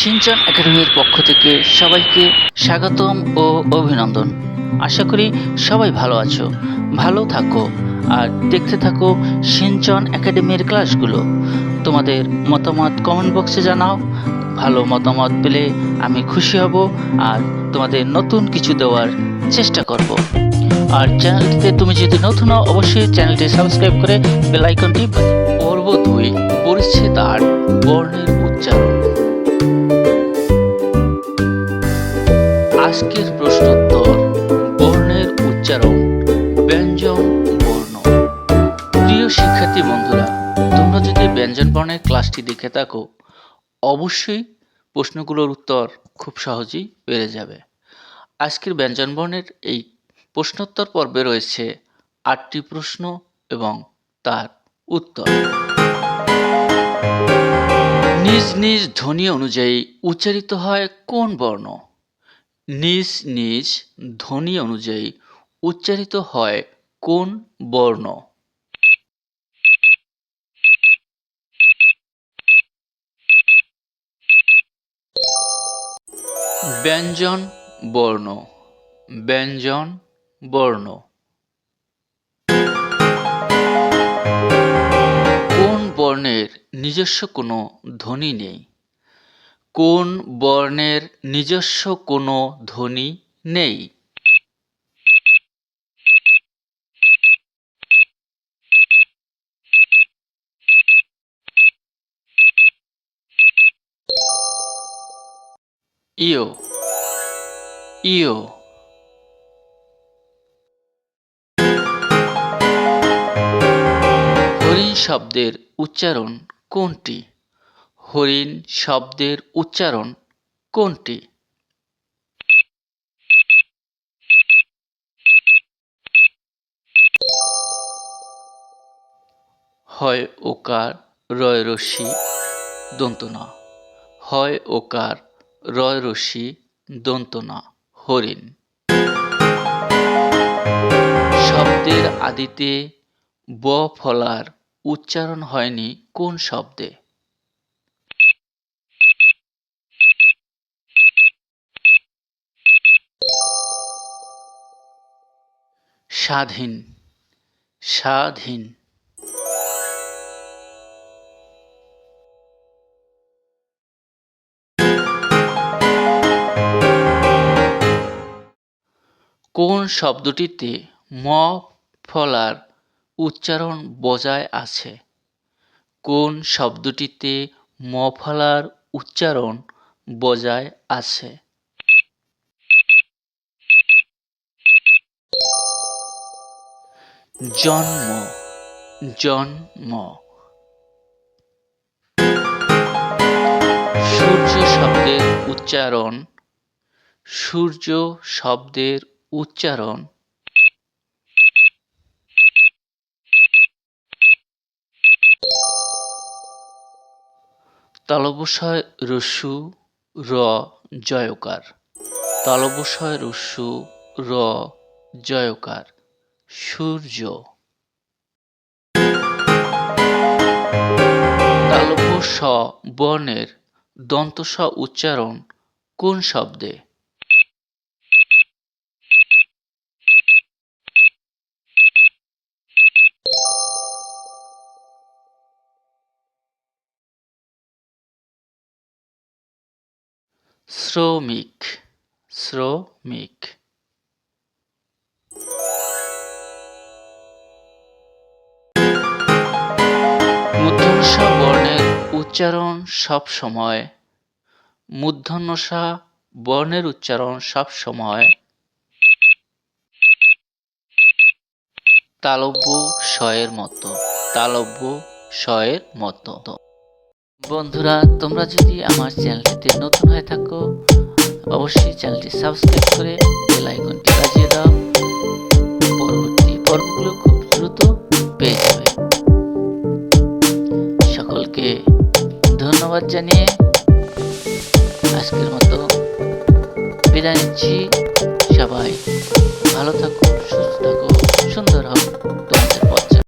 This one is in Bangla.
সিনচান একাডেমির পক্ষ থেকে সবাইকে স্বাগতম ও অভিনন্দন। আশা করি সবাই ভালো আছো, ভালো থাকো, আর দেখতে থাকো সিনচন একাডেমির ক্লাসগুলো। তোমাদের মতামত কমেন্ট বক্সে জানাও, ভালো মতামত পেলে আমি খুশি হব, আর তোমাদের নতুন কিছু দেওয়ার চেষ্টা করব। আর চ্যানেলটিতে তুমি যদি নতুন হও, অবশ্যই চ্যানেলটি সাবস্ক্রাইব করে বেল আইকনটি পর্ব দুই পরিচ্ছেদ ব্যঞ্জন বর্ণ। প্রিয় শিক্ষার্থী বন্ধুরা, তোমরা যদি ব্যঞ্জন বর্ণের ক্লাসটি দেখে থাকো, অবশ্যই প্রশ্নগুলোর উত্তর খুব সহজেই পেরে যাবে। আজকের ব্যঞ্জন বর্ণের এই প্রশ্নোত্তর পর্বে রয়েছে আটটি প্রশ্ন এবং তার উত্তর। নিজ নিজ ধ্বনি অনুযায়ী উচ্চারিত হয় কোন বর্ণ? নিজ নিজ ধ্বনি অনুযায়ী উচ্চারিত হয় কোন বর্ণ? ব্যঞ্জন বর্ণ। ব্যঞ্জন বর্ণ। কোন বর্ণের নিজস্ব কোনো ধ্বনি নেই? কোন বর্ণের নিজস্ব কোনো ধ্বনি নেই? ইও ইও হরিণ শব্দের উচ্চারণ কোনটি? হরিণ শব্দের উচ্চারণ কোনটি? হয় ওকার রয় রশ্মি দন্তনা। হয় ওকার রয় রশ্মি দন্তনা হরিণ। শব্দের আদিতে ব ফলার উচ্চারণ হয়নি কোন শব্দে? স্বাধীন স্বাধীন। কোন শব্দটিতে ম, ফলার উচ্চারণ বজায় আছে? কোন শব্দটিতে ম, ফলার উচ্চারণ বজায় আছে? জন্ম জন্ম। সূর্য শব্দের উচ্চারণ সূর্য শব্দের উচ্চারণ। তালবসায় রস্যু র, জয়কার। তালবসায় রস্যু র, জয়কার। সূর্য। তালব্য স বর্ণের দন্ত উচ্চারণ কোন শব্দে? শ্রমিক শ্রমিক। মূর্ধন্যসা বর্ণের উচ্চারণ সব সময়। মূর্ধন্যসা বর্ণের উচ্চারণ সব সময়। তালব্য শয়ের মতো। তালব্য শয়ের মতো। বন্ধুরা, তোমরা যদি আমার চ্যানেলটিতে নতুন হয়ে থাকো, অবশ্যই চ্যানেলটি সাবস্ক্রাইব করে বেল আইকনটি বাজিয়ে দাও। পরবর্তী পর্বগুলো খুব দ্রুত পেয়ে যাবে। সকলকে ধন্যবাদ জানিয়ে